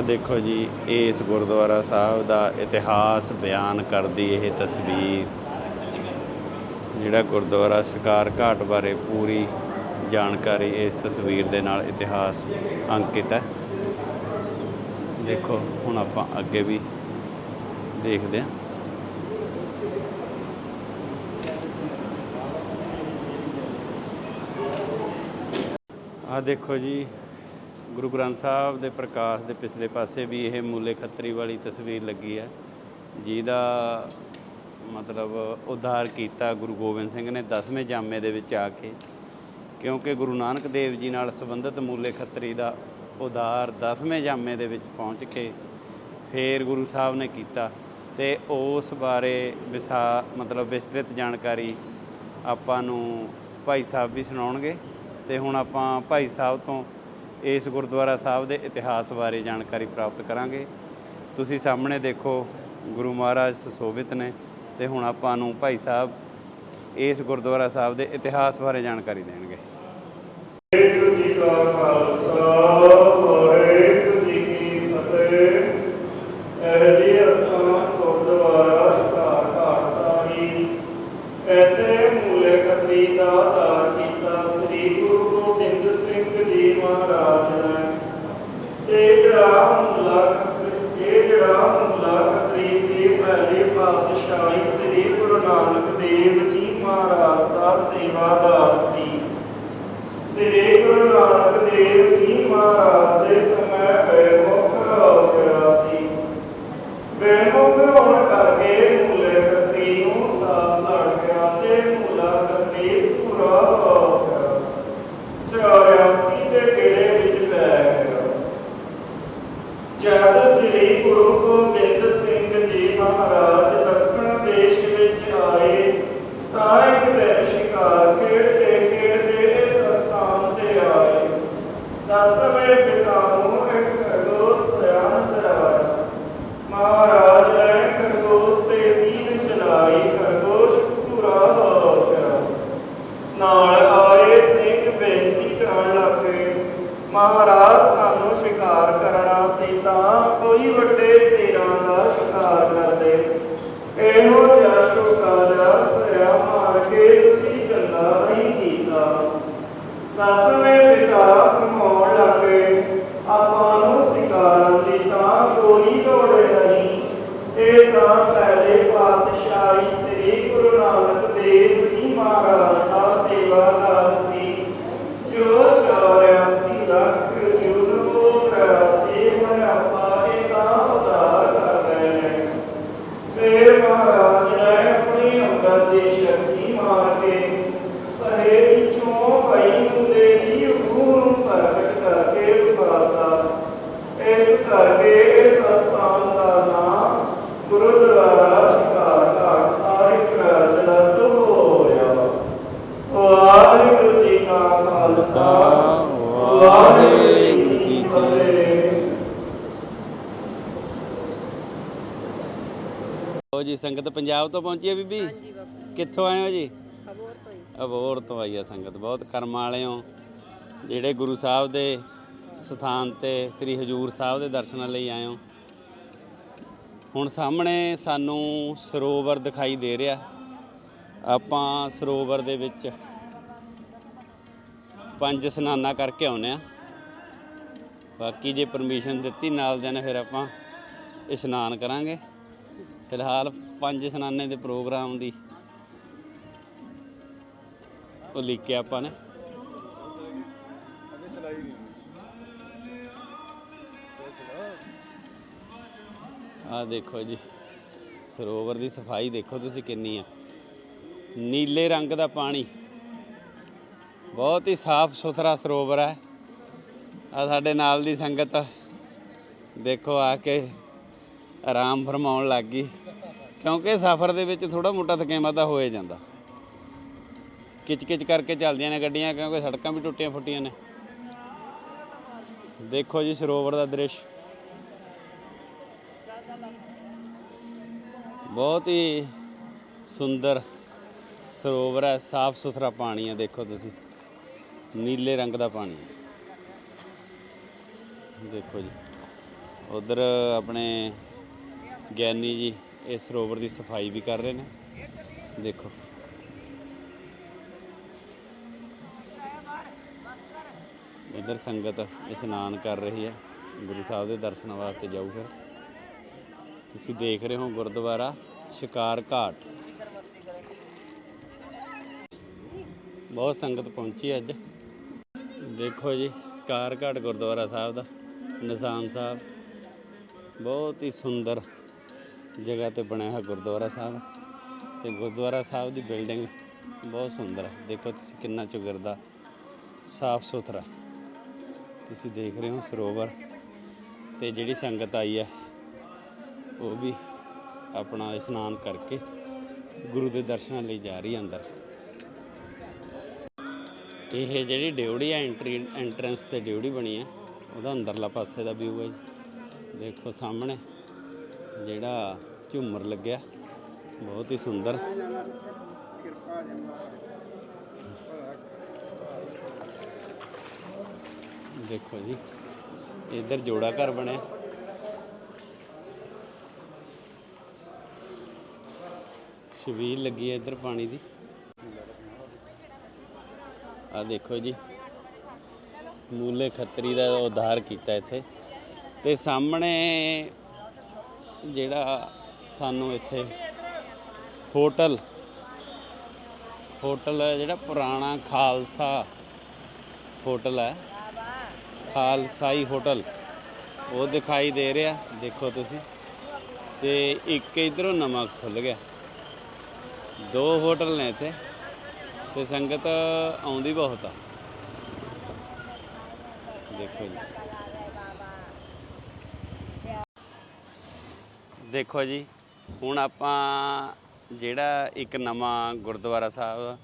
ਆ ਦੇਖੋ ਜੀ, ਇਸ ਗੁਰਦੁਆਰਾ ਸਾਹਿਬ ਦਾ ਇਤਿਹਾਸ ਬਿਆਨ ਕਰਦੀ ਇਹ ਤਸਵੀਰ। ਜਿਹੜਾ ਗੁਰਦੁਆਰਾ ਸ਼ਿਕਾਰ ਘਾਟ ਬਾਰੇ ਪੂਰੀ ਜਾਣਕਾਰੀ ਇਸ ਤਸਵੀਰ ਦੇ ਨਾਲ ਇਤਿਹਾਸ ਅੰਕਿਤ ਹੈ। ਦੇਖੋ, ਹੁਣ ਆਪਾਂ ਅੱਗੇ ਵੀ ਦੇਖਦੇ ਹਾਂ। ਆ ਦੇਖੋ ਜੀ ਗੁਰੂ ਗ੍ਰੰਥ ਸਾਹਿਬ ਦੇ ਪ੍ਰਕਾਸ਼ ਦੇ ਪਿਛਲੇ ਪਾਸੇ ਵੀ ਇਹ ਮੂਲੇ ਖੱਤਰੀ ਵਾਲੀ ਤਸਵੀਰ ਲੱਗੀ ਹੈ। ਜਿਹਦਾ ਮਤਲਬ ਉਧਾਰ ਕੀਤਾ ਗੁਰੂ ਗੋਬਿੰਦ ਸਿੰਘ ਨੇ 10ਵੇਂ ਜਾਮੇ ਦੇ ਵਿੱਚ ਆ ਕੇ, ਕਿਉਂਕਿ ਗੁਰੂ ਨਾਨਕ ਦੇਵ ਜੀ ਨਾਲ ਸੰਬੰਧਿਤ ਮੂਲੇ ਖੱਤਰੀ ਦਾ ਉਧਾਰ 10ਵੇਂ ਜਾਮੇ ਦੇ ਵਿੱਚ ਪਹੁੰਚ ਕੇ ਫੇਰ ਗੁਰੂ ਸਾਹਿਬ ਨੇ ਕੀਤਾ ਤੇ ਉਸ ਬਾਰੇ ਵਿਸਾ ਮਤਲਬ ਵਿਸਤ੍ਰਿਤ ਜਾਣਕਾਰੀ ਆਪਾਂ ਨੂੰ ਭਾਈ ਸਾਹਿਬ ਵੀ ਸੁਣਾਉਣਗੇ। ਤੇ ਹੁਣ ਆਪਾਂ ਭਾਈ ਸਾਹਿਬ ਤੋਂ ਇਸ ਗੁਰਦੁਆਰਾ ਸਾਹਿਬ ਦੇ ਇਤਿਹਾਸ ਬਾਰੇ ਜਾਣਕਾਰੀ ਪ੍ਰਾਪਤ ਕਰਾਂਗੇ। ਤੁਸੀਂ ਸਾਹਮਣੇ ਦੇਖੋ, ਗੁਰੂ ਮਹਾਰਾਜ ਸੁਸ਼ੋਭਿਤ ਨੇ ਤੇ ਹੁਣ ਆਪਾਂ ਨੂੰ ਭਾਈ ਸਾਹਿਬ ਇਸ ਗੁਰਦੁਆਰਾ ਸਾਹਿਬ ਦੇ ਇਤਿਹਾਸ ਬਾਰੇ ਜਾਣਕਾਰੀ ਦੇਣਗੇ। ਵਾਹਿਗੁਰੂ ਜੀ ਕਾ ਖਾਲਸਾ, ਵਾਹਿਗੁਰੂ ਜੀ ਕੀ ਫਤਿਹ ਇਹ ਜੀ ਅਸਥਾਨ ਗੁਰਦੁਆਰਾ ਸ਼ਿਕਾਰ ਘਾਟ ਸਾਹਿਬ ਇੱਥੇ ਮੂਲੇ ਖੱਤਰੀ ਦਾ ਆਧਾਰ ਕੀਤਾ ਸ੍ਰੀ ਗੁਰੂ ਗੋਬਿੰਦ ਸਿੰਘ ਜੀ ਮਹਾਰਾਜ ਨੇ ਇਹ ਜਿਹੜਾ ਮੂਲਾ ਖੱਤਰੀ ਇਹ ਜਿਹੜਾ ਮੂਲਾ ਖੱਤਰੀ ਸੀ ਪਹਿਲੇ ਪਾਤਸ਼ਾਹੀ ਸ੍ਰੀ ਗੁਰੂ ਨਾਨਕ ਦੇਵ ਜੀ ਮਹਾਰਾਜ ਦਾ ਸੇਵਾਦਾਰ ਸੀ ਸ੍ਰੀ ਗੁਰੂ ਨਾਨਕ ਦੇਵ ਜੀ ਮਹਾਰਾਜ ਦੇ ਸਮੇਂ ਬੇਮੁਖ ਹੋ ਗਿਆ ਸੀ ਬੇਮੁਖ ਹੋਣ ਕਰਕੇ ਮੂਲੇ ਖੱਤਰੀ ਨੂੰ ਸਾਥ ਲੜ ਗਿਆ ਤੇ ਮੂਲਾ ਖੱਤਰੀ ਪੂਰਾ ਹੋ ਗਿਆ 84 ਦੇ ਗੇੜੇ ਵਿੱਚ ਪੈ ਗਿਆ ਜਦ ਸ੍ਰੀ ਗੁਰੂ ਗੋਬਿੰਦ ਸਿੰਘ ਜੀ ਮਹਾਰਾਜ ਦੱਖਣ ਦੇਸ਼ ਵਿੱਚ ਆਏ ਤਾਂ ਇੱਕ ਦਿਨ ਸ਼ਿਕਾਰ ਖੇਡਦੇ ਖੇਡਦੇ ਇਸ ਅਸਥਾਨ ਦਸਵੇਂ ਪਿਤਾਮੋਂ ਇੱਕ ਖਰਗੋਸ਼ ਸਿਆਣ ਸਰਾਇਆ ਮਹਾਰਾਜ ਨੇ ਖਰਗੋਸ਼ ਤੇ ਤੀਰ ਚਲਾਈ ਖਰਗੋਸ਼ ਪੂਰਾ ਹੋ ਗਿਆ ਨਾਲ ਆਏ ਸਿੰਘ ਬੇਨਤੀ ਕਰਨ ਲੱਗੇ ਮਹਾਰਾਜ ਸਾਨੂੰ ਸ਼ਿਕਾਰ ਕਰਨਾ ਸੀ ਤਾਂ ਕੋਈ ਵੱਡੇ ਸਿਰਾਂ ਦਾ ਸ਼ਿਕਾਰ ਕਰਦੇ ਇਹੋ ਜਿਹਾ ਛੋਟਾ ਜਿਹਾ ਸਿਆ ਮਾਰ ਕੇ ਤੁਸੀਂ ਚੰਗਾ ਨਹੀਂ ਕੀਤਾ ਦਸਵੇਂ ਪਿਤਾ ਕਮਾਉਣ ਲੱਗੇ ਆਪਾਂ ਨੂੰ ਸਿਕਾਰਾਂ ਦੀ ਤਾਂ ਕੋਈ ਲੋੜ ਨਹੀਂ ਇਹ ਤਾਂ ਪਹਿਲੇ ਪਾਤਸ਼ਾਹੀ ਸ੍ਰੀ ਗੁਰੂ ਨਾਨਕ ਦੇਵ ਜੀ ਮਹਾਰਾਜ ਦਾ ਸੇਵਾਦਾਰ ਸੀ ਜੋ 84 ਲੱਖ ਜੁਨ ਉਪਰਾਸੀ ਮੈਂ ਆਪਾਂ ਇਹ ਤਾਂ ਉਦਾਰ ਕਰ ਰਹੇ ਨੇ ਫਿਰ ਮਹਾਰਾਜ ਨੇ ਆਪਣੀ ਅੰਗਤ ਦੀ ਸ਼ਕਤੀ ਮਾਰ ਕੇ ਸਹੇ ਵਿੱਚੋਂ ਭਾਈ ਹੁੰਦੇ ਜੀ ਨੂੰ ਪ੍ਰਗਟ ਕਰਕੇ ਉਤਾਰਦਾ ਇਸ ਕਰਕੇ ਇਸ ਸਥਾਨ ਦਾ ਨਾਮ ਗੁਰਦੁਆਰਾ ਸ਼ਿਕਾਰ ਘਾਟ ਸਾਹਿਬ ਪ੍ਰਚਲਿਤ ਹੋਇਆ ਵਾਹਿਗੁਰੂ ਜੀ ਕਾ ਖਾਲਸਾ ਵਾਹਿਗੁਰੂ ਜੀ ਕੀ ਫਤਿਹ ਲਓ ਜੀ ਸੰਗਤ ਪੰਜਾਬ ਤੋਂ ਪਹੁੰਚੀ ਹੈ ਬੀਬੀ? ਹਾਂਜੀ ਬਾਪੂ ਕਿੱਥੋਂ ਆਏ ਹੋ ਜੀ? ਅਬੋਰ ਤੋਂ ਹੀ। ਅਬੋਰ ਤੋਂ ਆਈ ਆ ਸੰਗਤ ਬਹੁਤ ਕਰਮ ਵਾਲੇ ਹੋ। ਜਿਹੜੇ ਗੁਰੂ ਸਾਹਿਬ ਦੇ ਸਥਾਨ ਤੇ ਸ੍ਰੀ ਹਜੂਰ ਸਾਹਿਬ ਦੇ ਦਰਸ਼ਨਾਂ ਲਈ ਆਏ ਹੋ। ਹੁਣ ਸਾਹਮਣੇ ਸਾਨੂੰ ਸਰੋਵਰ ਦਿਖਾਈ ਦੇ ਰਿਹਾ। ਆਪਾਂ ਸਰੋਵਰ ਦੇ ਵਿੱਚ ਪੰਜ ਇਸ਼ਨਾਨਾਂ ਕਰਕੇ ਆਉਨੇ ਆ ਬਾਕੀ ਜੇ ਪਰਮਿਸ਼ਨ ਦਿੱਤੀ ਨਾਲ ਦੇ ਨੇ ਫਿਰ ਆਪਾਂ ਇਸ਼ਨਾਨ ਕਰਾਂਗੇ। ਫਿਲਹਾਲ ਪੰਜ ਸਨਾਨੇ ਦੇ ਪ੍ਰੋਗਰਾਮ ਦੀ ਉਹ ਲਿਖਿਆ ਆਪਾਂ ਨੇ। ਆ ਦੇਖੋ ਜੀ, ਸਰੋਵਰ ਦੀ ਸਫ਼ਾਈ ਦੇਖੋ ਤੁਸੀਂ ਕਿੰਨੀ ਆ। ਨੀਲੇ ਰੰਗ ਦਾ ਪਾਣੀ। ਬਹੁਤ ਹੀ ਸਾਫ਼ ਸੁਥਰਾ ਸਰੋਵਰ ਹੈ। ਆ ਸਾਡੇ ਨਾਲ ਦੀ ਸੰਗਤ, ਦੇਖੋ ਆ ਕੇ ਆਰਾਮ ਫਰਮਾਉਣ ਲੱਗ ਗਈ। ਕਿਉਂਕਿ ਸਫ਼ਰ ਦੇ ਵਿੱਚ ਥੋੜਾ ਮੋਟਾ ਥਕੇਮਾ ਤਾਂ ਹੋਏ ਜਾਂਦਾ। ਕਿਚ ਕਿਚ ਕਰਕੇ ਚੱਲਦੀਆਂ ਨੇ ਗੱਡੀਆਂ, ਕਿਉਂਕਿ ਸੜਕਾਂ ਵੀ ਟੁੱਟੀਆਂ ਫੁੱਟੀਆਂ ਨੇ। ਦੇਖੋ ਜੀ ਸਰੋਵਰ ਦਾ ਦ੍ਰਿਸ਼। ਬਹੁਤ ਹੀ ਸੁੰਦਰ ਸਰੋਵਰ ਹੈ ਸਾਫ਼ ਸੁਥਰਾ ਪਾਣੀ ਹੈ, ਦੇਖੋ ਤੁਸੀਂ। ਨੀਲੇ ਰੰਗ ਦਾ ਪਾਣੀ ਦੇਖੋ ਜੀ। ਉਧਰ ਆਪਣੇ ਗਿਆਨੀ ਜੀ ਇਹ ਸਰੋਵਰ ਦੀ ਸਫ਼ਾਈ ਵੀ ਕਰ ਰਹੇ ਨੇ। ਦੇਖੋ। ਇਧਰ ਸੰਗਤ ਇਸ਼ਨਾਨ ਕਰ ਰਹੀ ਹੈ। ਗੁਰੂ ਸਾਹਿਬ ਦੇ ਦਰਸ਼ਨਾਂ ਵਾਸਤੇ ਜਾਊ ਫਿਰ। ਤੁਸੀਂ ਦੇਖ ਰਹੇ ਹੋ ਗੁਰਦੁਆਰਾ ਸ਼ਿਕਾਰ ਘਾਟ। ਬਹੁਤ ਸੰਗਤ ਪਹੁੰਚੀ ਅੱਜ। ਦੇਖੋ ਜੀ, ਸ਼ਿਕਾਰ ਘਾਟ ਗੁਰਦੁਆਰਾ ਸਾਹਿਬ ਦਾ। ਨਿਸ਼ਾਨ ਸਾਹਿਬ। ਬਹੁਤ ਹੀ ਸੁੰਦਰ ਜਗ੍ਹਾ ਤੇ ਬਣਿਆ ਹੋਇਆ ਗੁਰਦੁਆਰਾ ਸਾਹਿਬ। ਤੇ ਗੁਰਦੁਆਰਾ ਸਾਹਿਬ ਦੀ ਬਿਲਡਿੰਗ ਬਹੁਤ ਸੁੰਦਰ ਹੈ। ਦੇਖੋ ਤੁਸੀਂ ਕਿੰਨਾ ਚੁਗਰਦਾ, ਸਾਫ਼ ਸੁਥਰਾ। ਤੁਸੀਂ ਦੇਖ ਰਹੇ ਹੋ ਸਰੋਵਰ। ਤੇ ਜਿਹੜੀ ਸੰਗਤ ਆਈ ਹੈ, ਉਹ ਵੀ ਆਪਣਾ ਇਸ਼ਨਾਨ ਕਰਕੇ ਗੁਰੂ ਦੇ ਦਰਸ਼ਨਾਂ ਲਈ ਜਾ ਰਹੀ ਅੰਦਰ। ਇਹ ਜਿਹੜੀ ਡਿਊੜੀ ਹੈ ਐਂਟਰੀ ਐਂਟਰੈਂਸ ਤੇ ਡਿਊੜੀ ਬਣੀ ਹੈ, ਉਹਦਾ ਅੰਦਰਲਾ ਪਾਸੇ ਦਾ ਵਿਊ ਹੈ ਜੀ। ਦੇਖੋ ਸਾਹਮਣੇ ਜਿਹੜਾ ਝੂਮਰ ਲੱਗਿਆ। ਬਹੁਤ ਹੀ ਸੁੰਦਰ। ਦੇਖੋ ਜੀ, ਇੱਧਰ ਜੋੜਾ ਘਰ ਬਣਿਆ। ਛਬੀਲ ਲੱਗੀ ਹੈ ਇੱਧਰ ਪਾਣੀ ਦੀ। ਆ ਦੇਖੋ ਜੀ, ਮੂਲੇ ਖੱਤਰੀ ਦਾ ਉਧਾਰ ਕੀਤਾ ਇੱਥੇ। ਤੇ ਸਾਹਮਣੇ ਜਿਹੜਾ ਸਾਨੂੰ ਇੱਥੇ ਹੋਟਲ ਹੋਟਲ ਹੈ ਜਿਹੜਾ ਪੁਰਾਣਾ ਖਾਲਸਾ ਹੋਟਲ ਹੈ। ਖਾਲਸਾਈ ਹੋਟਲ, ਉਹ ਦਿਖਾਈ ਦੇ ਰਿਹਾ, ਦੇਖੋ ਤੁਸੀਂ। ਤੇ ਇੱਕ ਇਧਰੋਂ ਨਵਾਂ ਖੁੱਲ ਗਿਆ। ਦੋ ਹੋਟਲ ਨੇ ਇੱਥੇ, ਤੇ ਸੰਗਤ ਆਉਂਦੀ ਬਹੁਤ ਆ। ਦੇਖੋ ਜੀ। ਦੇਖੋ ਜੀ। ਹੁਣ ਆਪਾਂ ਜਿਹੜਾ ਇੱਕ ਨਵਾਂ ਗੁਰਦੁਆਰਾ ਸਾਹਿਬ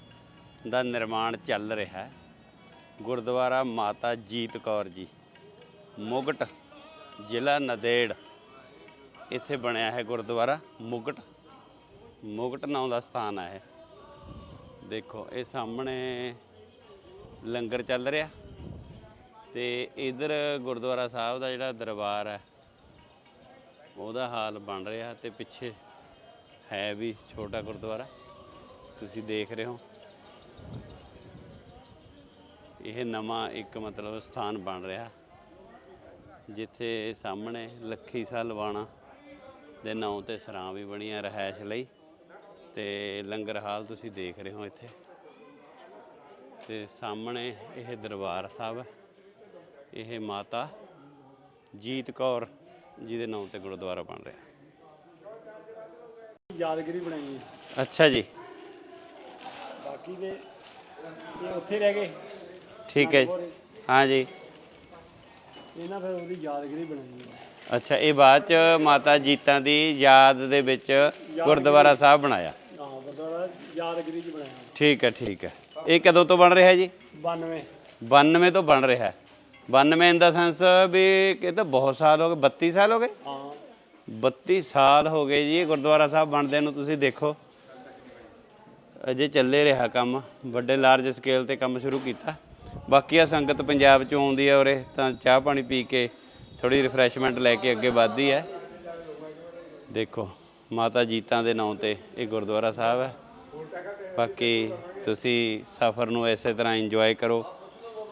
ਦਾ ਨਿਰਮਾਣ ਚੱਲ ਰਿਹਾ ਹੈ, ਗੁਰਦੁਆਰਾ ਮਾਤਾ ਜੀਤ ਕੌਰ ਜੀ, ਮੁਗਟ ਜ਼ਿਲ੍ਹਾ ਨਦੇੜ। ਇੱਥੇ ਬਣਿਆ ਹੈ ਗੁਰਦੁਆਰਾ ਮੁਗਟ। ਮੁਗਟ ਨਾਂ ਦਾ ਸਥਾਨ ਹੈ ਇਹ। ਦੇਖੋ, ਇਹ ਸਾਹਮਣੇ ਲੰਗਰ ਚੱਲ ਰਿਹਾ ਤੇ ਇਧਰ ਗੁਰਦੁਆਰਾ ਸਾਹਿਬ ਦਾ ਜਿਹੜਾ ਦਰਬਾਰ ਹੈ ਉਹਦਾ ਹਾਲ ਬਣ ਰਿਹਾ ਤੇ ਪਿੱਛੇ ਹੈ ਵੀ ਛੋਟਾ ਗੁਰਦੁਆਰਾ। ਤੁਸੀਂ ਦੇਖ ਰਹੇ ਹੋ। ਇਹ ਨਵਾਂ ਇੱਕ ਮਤਲਬ ਸਥਾਨ ਬਣ ਰਿਹਾ, ਜਿੱਥੇ ਸਾਹਮਣੇ ਲੱਖੀ ਸਾਹ ਲਵਾਣਾ ਦੇ ਨਾਂ ਤੇ ਸਰਾਂ ਵੀ ਬਣੀਆਂ ਰਹਿائش ਲਈ ਤੇ ਲੰਗਰ ਹਾਲ ਤੁਸੀਂ ਦੇਖ ਰਹੇ ਹੋ ਇੱਥੇ। ਤੇ ਸਾਹਮਣੇ ਇਹ ਦਰਬਾਰ ਸਾਹਿਬ, ਇਹ ਮਾਤਾ ਜੀਤ ਕੌਰ ਜੀ ਦੇ ਨਾਂ ਤੇ ਗੁਰਦੁਆਰਾ ਬਣ ਰਿਹਾ। ਯਾਦਗਿਰੀ ਬਣਾਈ ਹੈ? ਅੱਛਾ ਜੀ। ਬਾਕੀ ਦੇ ਇਹ ਉੱਥੇ ਰਹਿ ਗਏ? ਠੀਕ ਹੈ ਜੀ। ਹਾਂ ਜੀ। ਇਹ ਨਾ ਫਿਰ ਉਹਦੀ ਯਾਦਗਿਰੀ ਬਣਾਈ ਹੈ। ਅੱਛਾ ਇਹ ਬਾਅਦ ਚ ਮਾਤਾ ਜੀਤਾਂ ਦੀ ਯਾਦ ਦੇ ਵਿੱਚ ਗੁਰਦੁਆਰਾ ਸਾਹਿਬ ਬਣਾਇਆ। ਹਾਂ ਗੁਰਦੁਆਰਾ ਯਾਦਗਿਰੀ ਚ ਬਣਾਇਆ। ਠੀਕ ਹੈ ਠੀਕ ਹੈ। ਇਹ ਕਦੋਂ ਤੋਂ ਬਣ ਰਿਹਾ ਜੀ? 92 92 ਤੋਂ ਬਣ ਰਿਹਾ। ਹੈ 92 ਇਨ ਦਾ ਸੈਂਸ ਵੀ ਇਹ ਤਾਂ ਬਹੁਤ ਸਾਲ ਹੋ ਗਏ 32 ਸਾਲ ਹੋ ਗਏ? ਹਾਂ। 32 ਸਾਲ ਹੋ ਗਏ ਜੀ ਇਹ ਗੁਰਦੁਆਰਾ ਸਾਹਿਬ ਬਣਦੇ ਨੂੰ ਤੁਸੀਂ ਦੇਖੋ। ਅਜੇ ਚੱਲੇ ਰਿਹਾ ਕੰਮ ਵੱਡੇ ਲਾਰਜ ਸਕੇਲ ਤੇ ਕੰਮ ਸ਼ੁਰੂ ਕੀਤਾ। ਬਾਕੀ ਆ ਸੰਗਤ ਪੰਜਾਬ ਚੋਂ ਆਉਂਦੀ ਹੈ ਉਰੇ ਤਾਂ ਚਾਹ ਪਾਣੀ ਪੀ ਕੇ ਥੋੜੀ ਰਿਫਰੈਸ਼ਮੈਂਟ ਲੈ ਕੇ ਅੱਗੇ ਵੱਧਦੀ ਹੈ ਦੇਖੋ ਮਾਤਾ ਜੀਤਾਂ ਦੇ ਨਾਂ ਤੇ ਇਹ ਗੁਰਦੁਆਰਾ ਸਾਹਿਬ ਹੈ। ਬਾਕੀ ਤੁਸੀਂ ਸਫ਼ਰ ਨੂੰ ਇਸੇ ਤਰ੍ਹਾਂ ਇੰਜੋਏ ਕਰੋ।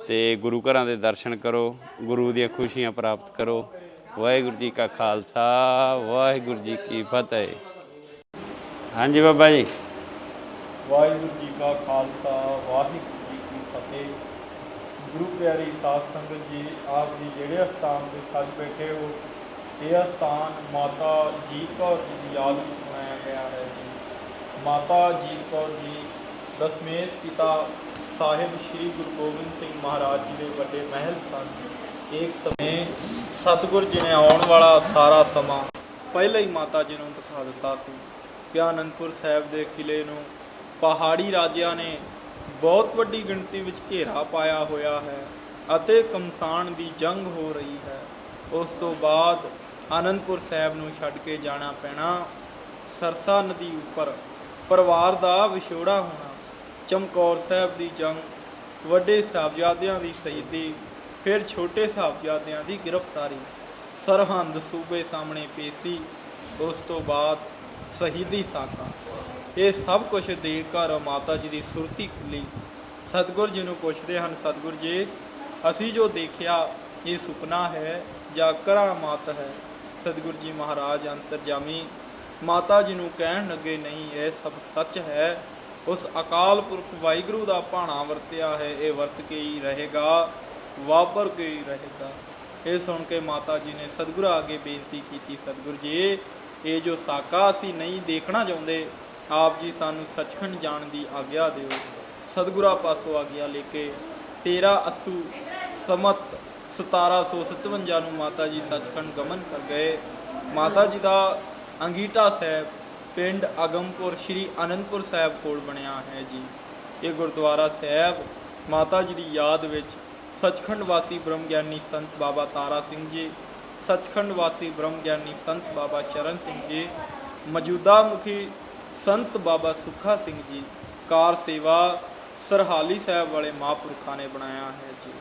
ਤੇ ਗੁਰੂ ਘਰਾਂ ਦੇ ਦਰਸ਼ਨ ਕਰੋ, ਗੁਰੂ ਦੀਆਂ ਖੁਸ਼ੀਆਂ ਪ੍ਰਾਪਤ ਕਰੋ। ਵਾਹਿਗੁਰੂ ਜੀ ਕਾ ਖਾਲਸਾ, ਵਾਹਿਗੁਰੂ ਜੀ ਕੀ ਫਤਿਹ। ਹਾਂਜੀ ਬਾਬਾ ਜੀ। ਵਾਹਿਗੁਰੂ ਜੀ ਕਾ ਖਾਲਸਾ, ਵਾਹਿਗੁਰੂ ਜੀ ਕੀ ਫਤਿਹ। ਗੁਰੂ ਪਿਆਰੀ ਸਾਧ ਸੰਗਤ ਜੀ, ਆਪ ਜੀ ਜਿਹੜੇ ਸਥਾਨ ਤੇ ਸੱਜ ਬੈਠੇ ਹੋ, ਇਹ ਸਥਾਨ ਮਾਤਾ ਜੀਤ ਕੌਰ ਜੀ ਦੀ ਯਾਦ ਵਿੱਚ ਬਣਾਇਆ ਗਿਆ ਹੈ ਜੀ। ਮਾਤਾ ਜੀਤ ਕੌਰ ਜੀ, ਦਸਮੇਸ਼ ਪਿਤਾ ਸਾਹਿਬ ਸ੍ਰੀ ਗੁਰੂ ਗੋਬਿੰਦ ਸਿੰਘ ਮਹਾਰਾਜ ਜੀ ਦੇ ਵੱਡੇ ਮਹਿਲ ਸਨ। ਇੱਕ ਸਮੇਂ ਸਤਿਗੁਰ ਜੀ ਨੇ ਆਉਣ ਵਾਲਾ ਸਾਰਾ ਸਮਾਂ ਪਹਿਲਾਂ ਹੀ ਮਾਤਾ ਜੀ ਨੂੰ ਦਿਖਾ ਦਿੱਤਾ ਸੀ। ਕਿ ਆਨੰਦਪੁਰ ਸਾਹਿਬ ਦੇ ਕਿਲੇ ਨੂੰ ਪਹਾੜੀ ਰਾਜਿਆਂ ਨੇ ਬਹੁਤ ਵੱਡੀ ਗਿਣਤੀ ਵਿੱਚ ਘੇਰਾ ਪਾਇਆ ਹੋਇਆ ਹੈ ਅਤੇ ਕਮਸਾਨ ਦੀ ਜੰਗ ਹੋ ਰਹੀ ਹੈ। ਉਸ ਤੋਂ ਬਾਅਦ ਆਨੰਦਪੁਰ ਸਾਹਿਬ ਨੂੰ ਛੱਡ ਕੇ ਜਾਣਾ ਪੈਣਾ ਸਰਸਾ ਨਦੀ ਉੱਪਰ। ਪਰਿਵਾਰ ਦਾ ਵਿਛੋੜਾ ਹੋਣਾ ਚਮਕੌਰ ਸਾਹਿਬ ਦੀ ਜੰਗ, ਵੱਡੇ ਸਾਹਿਬਜ਼ਾਦਿਆਂ ਦੀ ਸ਼ਹੀਦੀ ਫਿਰ ਛੋਟੇ ਸਾਹਿਬਜ਼ਾਦਿਆਂ ਦੀ ਗ੍ਰਿਫਤਾਰੀ। ਸਰਹੰਦ ਸੂਬੇ ਸਾਹਮਣੇ ਪੇਸ਼ੀ, ਉਸ ਤੋਂ ਬਾਅਦ ਸ਼ਹੀਦੀ ਸਾਕਾ ਇਹ ਸਭ ਕੁਝ ਦੇਖ ਕਰ ਮਾਤਾ ਜੀ ਦੀ ਸੁਰਤੀ ਖੁੱਲੀ। ਸਤਿਗੁਰ ਜੀ ਨੂੰ ਪੁੱਛਦੇ ਹਨ, ਸਤਿਗੁਰ ਜੀ, ਅਸੀਂ ਜੋ ਦੇਖਿਆ, ਇਹ ਸੁਪਨਾ ਹੈ ਜਾਂ ਕਰਾਮਾਤ ਹੈ? ਸਤਿਗੁਰ ਜੀ ਮਹਾਰਾਜ ਅੰਤਰਜਾਮੀ, ਮਾਤਾ ਜੀ ਨੂੰ ਕਹਿਣ ਲੱਗੇ, ਨਹੀਂ, ਇਹ ਸਭ ਸੱਚ ਹੈ। ਉਸ ਅਕਾਲ ਪੁਰਖ ਵਾਹਿਗੁਰੂ ਦਾ ਭਾਣਾ ਵਰਤਿਆ ਹੈ, ਇਹ ਵਰਤ ਕੇ ਹੀ ਰਹੇਗਾ, ਵਾਪਰ ਕੇ ਹੀ ਰਹੇਗਾ। ਇਹ ਸੁਣ ਕੇ ਮਾਤਾ ਜੀ ਨੇ ਸਤਿਗੁਰੂ ਅੱਗੇ ਬੇਨਤੀ ਕੀਤੀ, ਸਤਿਗੁਰ ਜੀ, ਇਹ ਜੋ ਸਾਕਾ ਅਸੀਂ ਨਹੀਂ ਦੇਖਣਾ ਚਾਹੁੰਦੇ, ਆਪ ਜੀ ਸਾਨੂੰ ਸੱਚਖੰਡ ਜਾਣ ਦੀ ਆਗਿਆ ਦਿਓ। ਸਤਿਗੁਰਾਂ ਪਾਸੋਂ ਆਗਿਆ ਲੈ ਕੇ 13 ਅਸੂ ਸਮਤ 1757 ਨੂੰ ਮਾਤਾ ਜੀ ਸੱਚਖੰਡ ਗਮਨ ਕਰ ਗਏ। ਮਾਤਾ ਜੀ ਦਾ ਅੰਗੀਠਾ ਸਾਹਿਬ ਪਿੰਡ ਅਗਮਪੁਰ ਸ਼੍ਰੀ ਅਨੰਦਪੁਰ ਸਾਹਿਬ ਕੋਲ ਬਣਿਆ ਹੈ ਜੀ। ਇਹ ਗੁਰਦੁਆਰਾ ਸਾਹਿਬ ਮਾਤਾ ਜੀ ਦੀ ਯਾਦ ਵਿੱਚ ਸੱਚਖੰਡ ਵਾਸੀ ਬ੍ਰਹਮ ਗਿਆਨੀ ਸੰਤ ਬਾਬਾ ਤਾਰਾ ਸਿੰਘ ਜੀ, ਸੱਚਖੰਡ ਵਾਸੀ ਬ੍ਰਹਮ ਗਿਆਨੀ ਸੰਤ ਬਾਬਾ ਚਰਨ ਸਿੰਘ ਜੀ, ਮੌਜੂਦਾ ਮੁਖੀ ਸੰਤ ਬਾਬਾ ਸੁੱਖਾ ਸਿੰਘ ਜੀ, ਕਾਰ ਸੇਵਾ ਸਰਹਾਲੀ ਸਾਹਿਬ ਵਾਲੇ ਮਹਾਂਪੁਰਖਾਂ ਨੇ ਬਣਾਇਆ ਹੈ ਜੀ।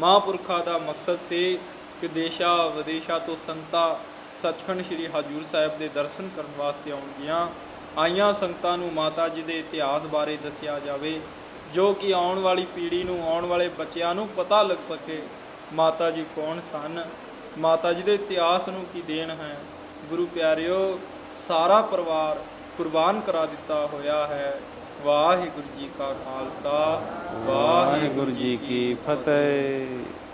ਮਹਾਂਪੁਰਖਾਂ ਦਾ ਮਕਸਦ ਸੀ ਕਿ ਦੇਸ਼ਾ ਵਿਦੇਸ਼ਾਂ ਤੋਂ ਸੰਤਾਂ ਸੱਚਖੰਡ ਸ੍ਰੀ ਹਜੂਰ ਸਾਹਿਬ ਦੇ ਦਰਸ਼ਨ ਕਰਨ ਵਾਸਤੇ ਆਉਣਗੀਆਂ ਆਈਆਂ ਸੰਗਤਾਂ ਨੂੰ ਮਾਤਾ ਜੀ ਦੇ ਇਤਿਹਾਸ ਬਾਰੇ ਦੱਸਿਆ ਜਾਵੇ ਜੋ ਕਿ ਆਉਣ ਵਾਲੀ ਪੀੜ੍ਹੀ ਨੂੰ ਆਉਣ ਵਾਲੇ ਬੱਚਿਆਂ ਨੂੰ ਪਤਾ ਲੱਗ ਸਕੇ। ਮਾਤਾ ਜੀ ਕੌਣ ਸਨ? ਮਾਤਾ ਜੀ ਦੇ ਇਤਿਹਾਸ ਨੂੰ ਕੀ ਦੇਣ ਹੈ? ਗੁਰੂ ਪਿਆਰਿਓ ਸਾਰਾ ਪਰਿਵਾਰ ਕੁਰਬਾਨ ਕਰਾ ਦਿੱਤਾ ਹੋਇਆ ਹੈ। ਵਾਹਿਗੁਰੂ ਜੀ ਕਾ ਖਾਲਸਾ ਵਾਹਿਗੁਰੂ ਵਾਹਿਗੁਰੂ ਜੀ ਕੀ ਫਤਿਹ।